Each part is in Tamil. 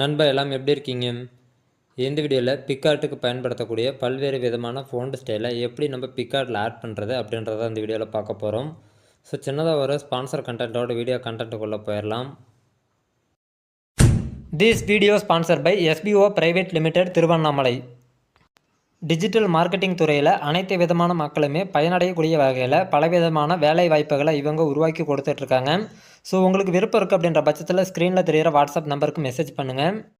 நண்பர் எல்லாம் எப்படி இருக்கீங்க? இந்த வீடியோவில் பிக்கார்ட்டுக்கு பயன்படுத்தக்கூடிய பல்வேறு விதமான ஃபோன் ஸ்டைலை எப்படி நம்ம பிக்கார்ட்டில் ஆட் பண்ணுறது அப்படின்றத இந்த வீடியோவில் பார்க்க போகிறோம் ஸோ சின்னதாக ஒரு ஸ்பான்சர் கண்டென்ட்டோட வீடியோ கண்டென்ட்டுக்குள்ளே போயிடலாம் this video sponsor by SPO private limited Tiruvannamalai digital marketing துறையில் அனைத்து விதமான மக்களுமே பயனடையக்கூடிய வகையில் பலவிதமான வேலை வாய்ப்புகளை இவங்க உருவாக்கி கொடுத்துட்ருக்காங்க ஸோ உங்களுக்கு விருப்பம் இருக்குது அப்படின்ற பட்சத்தில் ஸ்க்ரீனில் தெரிகிற வாட்ஸ்அப் நம்பருக்கு மெசேஜ் பண்ணுங்கள்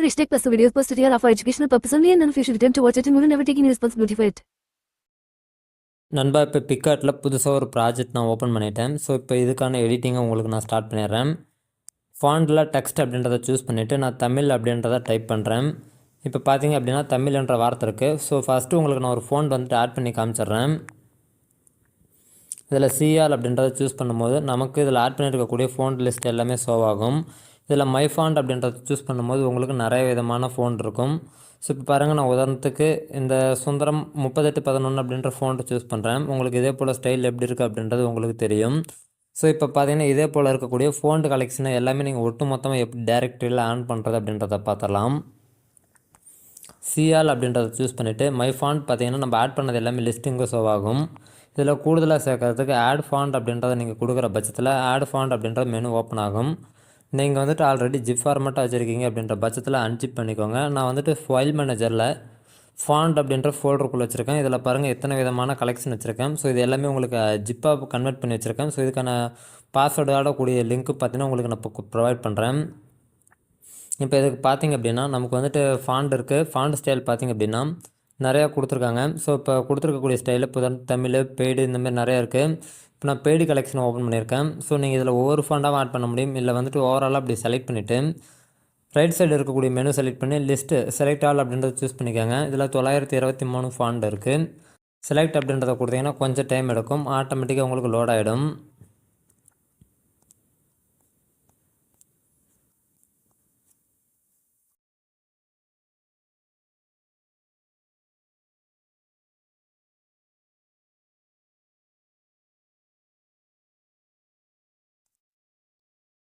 The Rishtec Plus videos posted here are for educational purpose only and none of you should attempt to watch it and will never take any responsibility for it. நண்பா இப்போ பிக்கார்ட்டில் புதுசாக ஒரு ப்ராஜெக்ட் நான் ஓப்பன் பண்ணிட்டேன். ஸோ இப்போ இதுக்கான எடிட்டிங்கை உங்களுக்கு நான் ஸ்டார்ட் பண்ணிடுறேன். ஃபாண்டில் டெக்ஸ்ட் அப்படின்றத சூஸ் பண்ணிவிட்டு நான் தமிழ் அப்படின்றத டைப் பண்ணுறேன் இப்போ பார்த்தீங்க அப்படின்னா தமிழ்ன்ற வார்த்தை இருக்குது ஸோ ஃபஸ்ட்டு உங்களுக்கு நான் ஒரு ஃபோன் வந்துட்டு ஆட் பண்ணி காமிச்சிடுறேன். இதில் சிஆர் அப்படின்றத சூஸ் பண்ணும்போது நமக்கு இதில் ஆட் பண்ணியிருக்கக்கூடிய ஃபோன் லிஸ்ட் எல்லாமே ஷோ ஆகும். இதில் மை ஃபாண்ட் அப்படின்றத சூஸ் பண்ணும்போது உங்களுக்கு நிறைய விதமான ஃபோன் இருக்கும். ஸோ இப்போ பாருங்கள் நான் உதாரணத்துக்கு இந்த சுந்தரம் முப்பத்தெட்டு பதினொன்று அப்படின்ற ஃபோன்ட்டு சூஸ் பண்ணுறேன் உங்களுக்கு இதே போல் ஸ்டைல் எப்படி இருக்குது அப்படின்றது உங்களுக்கு தெரியும். ஸோ இப்போ பார்த்தீங்கன்னா இதே போல் இருக்கக்கூடிய ஃபோன் கலெக்ஷனை எல்லாமே நீங்கள் ஒட்டு மொத்தமாக எப்படி டேரக்டரியில் ஆன் பண்ணுறது அப்படின்றத பார்த்தலாம் சிஆல் அப்படின்றத சூஸ் பண்ணிவிட்டு மை ஃபாண்ட் பார்த்தீங்கன்னா நம்ம ஆட் பண்ணது எல்லாமே லிஸ்டிங்கு ஷோ ஆகும். இதில் கூடுதலாக சேர்க்கறதுக்கு ஆட் ஃபாண்ட் அப்படின்றத நீங்கள் கொடுக்குற பட்சத்தில் ஆட் ஃபாண்ட் அப்படின்ற மெனு ஓப்பன் ஆகும். நீங்கள் வந்துட்டு ஆல்ரெடி ஜிப் ஃபார்மெட்டாக வச்சுருக்கீங்க அப்படின்ற பட்சத்தில் அன்ஜிப் பண்ணிக்கோங்க. நான் வந்துட்டு ஃபைல் மேனேஜரில் ஃபாண்ட் அப்படின்ற ஃபோல்டருக்குள்ளே வச்சுருக்கேன். இதில் பாருங்கள் எத்தனை விதமான கலெக்ஷன் வச்சுருக்கேன். ஸோ இது எல்லாமே உங்களுக்கு ஜிப்பாக கன்வெர்ட் பண்ணி வச்சுருக்கேன். ஸோ இதுக்கான பாஸ்வேர்டோட கூடிய லிங்க்கு பார்த்தீங்கன்னா உங்களுக்கு நான் இப்போ ப்ரொவைட் பண்ணுறேன் இப்போ இதுக்கு பார்த்தீங்க அப்படின்னா நமக்கு வந்துட்டு ஃபாண்ட் இருக்குது ஃபாண்ட் ஸ்டைல் பார்த்தீங்க அப்படின்னா நிறையா கொடுத்துருக்காங்க. ஸோ இப்போ கொடுத்துருக்கக்கூடிய ஸ்டைலில் இப்போ தமிழ் பெய்டு இந்த மாதிரி நிறையா இருக்குது இப்போ நான் பெய்டு கலெக்ஷன் ஓப்பன் பண்ணியிருக்கேன். ஸோ நீங்கள் இதில் ஒவ்வொரு ஃபண்டாகவும் ஆட் பண்ண முடியும். இல்லை வந்துட்டு ஓவராலாக அப்படி செலக்ட் பண்ணிவிட்டு ரைட் சைடு இருக்கக்கூடிய மெனு செலக்ட் பண்ணி லிஸ்ட்டு செலக்ட் ஆல் அப்படின்றத சூஸ் பண்ணிக்கோங்க. இதில் தொள்ளாயிரத்தி இருபத்தி மூணு ஃபாண்ட் இருக்குது செலக்ட் அப்படின்றத கொடுத்தீங்கன்னா கொஞ்சம் டைம் எடுக்கும். ஆட்டோமேட்டிக்காக உங்களுக்கு லோட் ஆகிடும்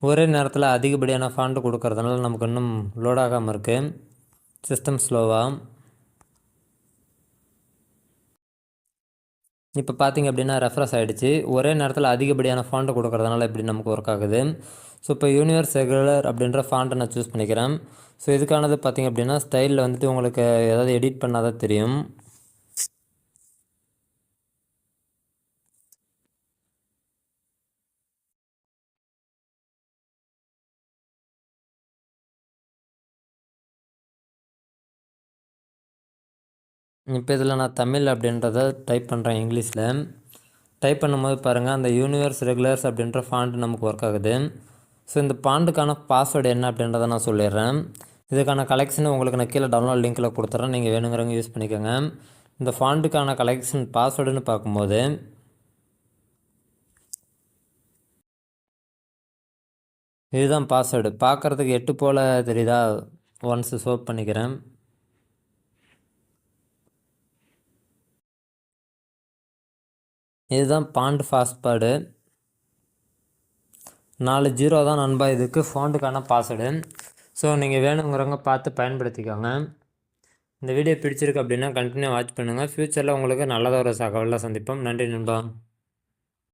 ஒரே நேரத்தில் அதிகப்படியான ஃபாண்ட் கொடுக்கறதுனால நமக்கு இன்னும் லோடாகாமல் இருக்குது சிஸ்டம் ஸ்லோவாக இப்போ பார்த்தீங்க அப்படின்னா ரெஃப்ரெஷ் ஆகிடுச்சு ஒரே நேரத்தில் அதிகப்படியான ஃபாண்ட்டு கொடுக்கறதுனால எப்படி நமக்கு ஒர்க் ஆகுது. ஸோ இப்போ யூனிவர்ஸ் ரெகுலர் அப்படின்ற ஃபாண்ட்டை நான் சூஸ் பண்ணிக்கிறேன். ஸோ இதுக்கானது பார்த்தீங்க அப்படின்னா ஸ்டைலில் வந்துட்டு உங்களுக்கு ஏதாவது எடிட் பண்ணால் தான் தெரியும். இப்போ இதில் நான் தமிழ் அப்படின்றத டைப் பண்ணுறேன் இங்கிலீஷில். டைப் பண்ணும்போது பாருங்கள் அந்த யூனிவர்ஸ் ரெகுலர்ஸ் அப்படின்ற ஃபாண்ட் நமக்கு ஒர்க் ஆகுது. ஸோ இந்த பாண்டுக்கான பாஸ்வேர்டு என்ன அப்படின்றத நான் சொல்லிடுறேன். இதுக்கான கலெக்ஷன் உங்களுக்கு நான் கீழே டவுன்லோட் லிங்க்கில் கொடுத்துட்றேன் நீங்கள் வேணுங்கிறவங்க யூஸ் பண்ணிக்கோங்க. இந்த ஃபாண்டுக்கான கலெக்ஷன் பாஸ்வேர்டுன்னு பார்க்கும்போது இதுதான் பாஸ்வேர்டு பார்க்குறதுக்கு எட்டு போல் தெரியுதா? ஒன்ஸ் சோப் பண்ணிக்கிறேன். இதுதான் பாண்ட் பாஸ்வேர்டு. நாலு ஜீரோ தான் நண்பா இதுக்கு ஃபோனுக்கான பாஸ்வேர்டு. ஸோ நீங்கள் வேணுங்கிறவங்க பார்த்து பயன்படுத்திக்கோங்க. இந்த வீடியோ பிடிச்சிருக்கு அப்படின்னா கண்டினியூ வாட்ச் பண்ணுங்கள் ஃப்யூச்சரில் உங்களுக்கு நல்லதாக ஒரு சகவலாக சந்திப்போம். நன்றி நண்பா.